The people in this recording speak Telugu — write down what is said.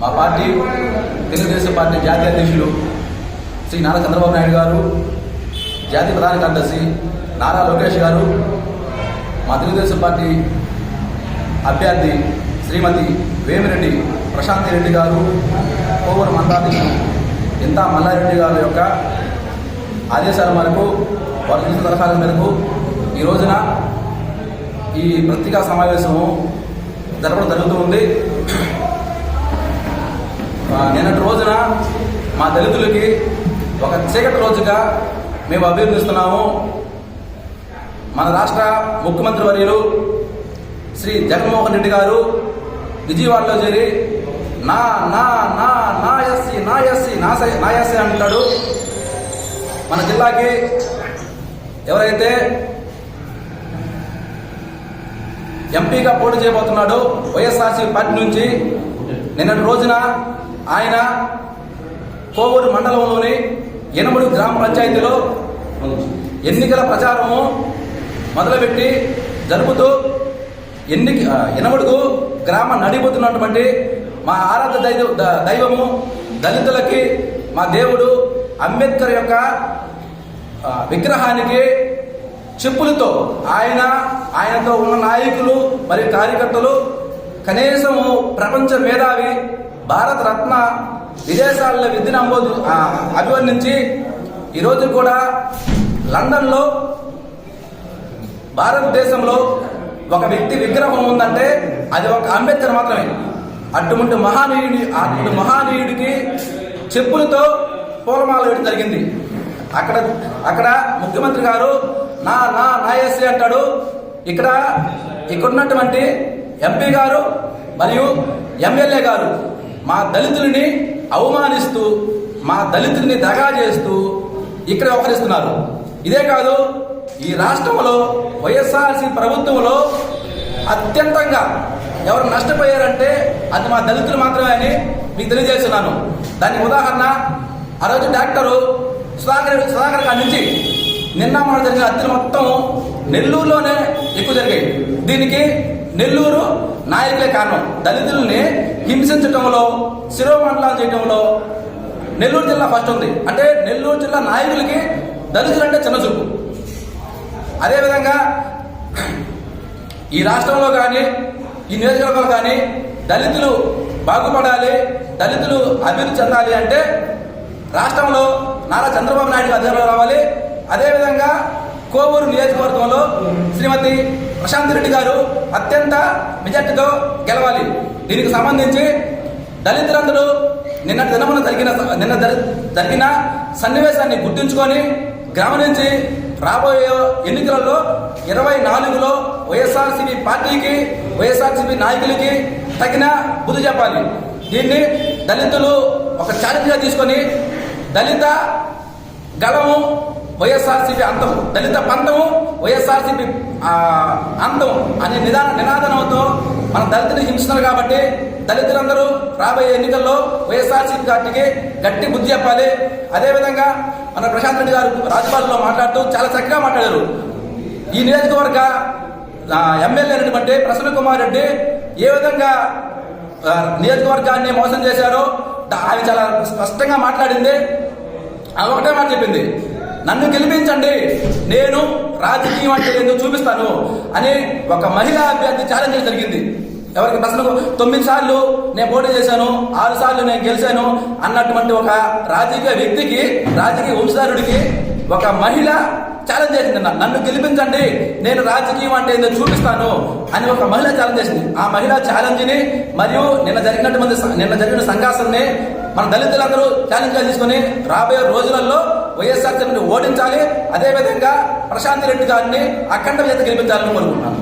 మా పార్టీ తెలుగుదేశం పార్టీ జాతీయ అధ్యక్షులు శ్రీ నారా చంద్రబాబు నాయుడు గారు జాతీయ ప్రధాన కార్యదర్శి నారా లోకేష్ గారు మా తెలుగుదేశం పార్టీ అభ్యర్థి శ్రీమతి వేమిరెడ్డి ప్రశాంతి రెడ్డి గారు కోవూరు మండలాధ్యక్షులు ఇంతా మల్లారెడ్డి గారి యొక్క ఆదేశాల మేరకు వారు చూసిన సలహాల మేరకు ఈ రోజున ఈ పత్రికా సమావేశము జరపడం జరుగుతూ ఉంది. నిన్నటి రోజున మా దళితులకి ఒక చీకటి రోజుగా మేము అభ్యర్థిస్తున్నాము మన రాష్ట్ర ముఖ్యమంత్రి వర్యులు శ్రీ జగన్మోహన్ రెడ్డి గారు విజయవాడలో చేరి నా నా నా నా ఎస్సీ నా ఎస్సీ నా సై నా ఎస్సీ అంటున్నాడు మన జిల్లాకి ఎవరైతే ఎంపీగా పోటీ చేయబోతున్నాడు వైఎస్ఆర్సీ పార్టీ నుంచి. నిన్నటి రోజున ఆయన కోవూరు మండలంలోని ఎనమడు గ్రామ పంచాయతీలో ఎన్నికల ప్రచారము మొదలుపెట్టి జరుపుతూ ఎన్ని ఎనమడుగు గ్రామ నడిపోతున్నటువంటి మా ఆరాధ దైవ దైవము దళితులకి మా దేవుడు అంబేద్కర్ యొక్క విగ్రహానికి చెప్పులతో ఆయన ఆయనతో ఉన్న నాయకులు మరియు కార్యకర్తలు కనీసము ప్రపంచ మేధావి భారత రత్న విదేశాల్లో విద్యను అమోదు అభివర్ణించి ఈరోజు కూడా లండన్లో భారతదేశంలో ఒక వ్యక్తి విగ్రహం ఉందంటే అది ఒక అంబేద్కర్ మాత్రమే. అటువంటి మహానీయుడి అటువంటి మహానీయుడికి చెప్పులతో పూలమాల వేయడం జరిగింది. అక్కడ అక్కడ ముఖ్యమంత్రి గారు నా నా నాయస్సి అంటాడు. ఇక్కడ ఇక్కడున్నటువంటి ఎంపీ గారు మరియు ఎమ్మెల్యే గారు మా దళితుల్ని అవమానిస్తూ మా దళితుల్ని దగా చేస్తూ ఇక్కడ వ్యవహరిస్తున్నారు. ఇదే కాదు ఈ రాష్ట్రంలో వైఎస్ఆర్సీ ప్రభుత్వంలో అత్యంతంగా ఎవరు నష్టపోయారంటే అది మా దళితులు మాత్రమే అని మీకు తెలియజేస్తున్నాను. దానికి ఉదాహరణ ఆ రోజు డాక్టరు సుధాకర్ సుధాకర్ గారి నుంచి నిన్న మన జరిగిన హత్యలు మొత్తం నెల్లూరులోనే ఎక్కువ జరిగాయి. దీనికి నెల్లూరు నాయకులే కారణం. దళితుల్ని హింసించడంలో శిరోమండలం చేయడంలో నెల్లూరు జిల్లా ఫస్ట్ ఉంది. అంటే నెల్లూరు జిల్లా నాయకులకి దళితులు అంటే చిన్న చూపు. అదేవిధంగా ఈ రాష్ట్రంలో కానీ ఈ నియోజకవర్గంలో కానీ దళితులు బాగుపడాలి దళితులు అభివృద్ధి చెందాలి అంటే రాష్ట్రంలో నారా చంద్రబాబు నాయుడు అధికారంలో రావాలి అదేవిధంగా కోవూరు నియోజకవర్గంలో శ్రీమతి ప్రశాంత్ రెడ్డి గారు అత్యంత మెజార్టీతో గెలవాలి. దీనికి సంబంధించి దళితులందరూ నిన్న దినమున జరిగిన నిన్న జరిగిన సన్నివేశాన్ని గుర్తుంచుకొని గమనించి రాబోయే ఎన్నికలలో ఇరవై నాలుగులో వైఎస్ఆర్సీపీ పార్టీకి వైఎస్ఆర్సీపీ నాయకులకి తగిన బుద్ధి చెప్పాలి. దీన్ని దళితులు ఒక ఛాలెంజ్గా తీసుకొని దళిత గళము వైఎస్ఆర్సీపీ అంతం దళిత పంతము వైఎస్ఆర్సీపీ అంతం అనే నిదాన నినాదనంతో మన దళితులు హింసిస్తున్నారు కాబట్టి దళితులందరూ రాబోయే ఎన్నికల్లో వైఎస్ఆర్సీపీ పార్టీకి గట్టి బుద్ధి చెప్పాలి. అదేవిధంగా మన ప్రశాంత్ రెడ్డి గారు రాజపాలలో మాట్లాడుతూ చాలా చక్కగా మాట్లాడారు. ఈ నియోజకవర్గ ఎమ్మెల్యే అయినటువంటి ప్రసన్న కుమార్ రెడ్డి ఏ విధంగా నియోజకవర్గాన్ని మోసం చేశారో ఆమె చాలా స్పష్టంగా మాట్లాడింది. ఆమె ఒకటే మాట చెప్పింది. నన్ను గెలిపించండి. నేను రాజకీయం అంటే ఏందో చూపిస్తాను? అని ఒక మహిళా అభ్యర్థి ఛాలెంజ్ జరిగింది. ఎవరికి ప్రశ్నకు తొమ్మిది సార్లు నేను పోటీ చేశాను ఆరు సార్లు నేను గెలిచాను అన్నటువంటి ఒక రాజకీయ వ్యక్తికి రాజకీయ వంశధారుడికి ఒక మహిళ ఛాలెంజ్ చేసింది నన్ను. గెలిపించండి. నేను రాజకీయం అంటే ఏందో చూపిస్తాను? అని ఒక మహిళ ఛాలెంజ్ చేసింది. ఆ మహిళ ఛాలెంజ్ని మరియు నిన్న జరిగినటువంటి నిన్న జరిగిన సంఘాసన్ని మన దళితులందరూ ఛాలెంజ్గా తీసుకుని రాబోయే రోజులలో వైఎస్ఆర్ జగన్ ఓడించాలి. అదేవిధంగా ప్రశాంత్ రెడ్డి గారిని అఖండ చేత గెలిపించాలని కోరుకుంటున్నాను.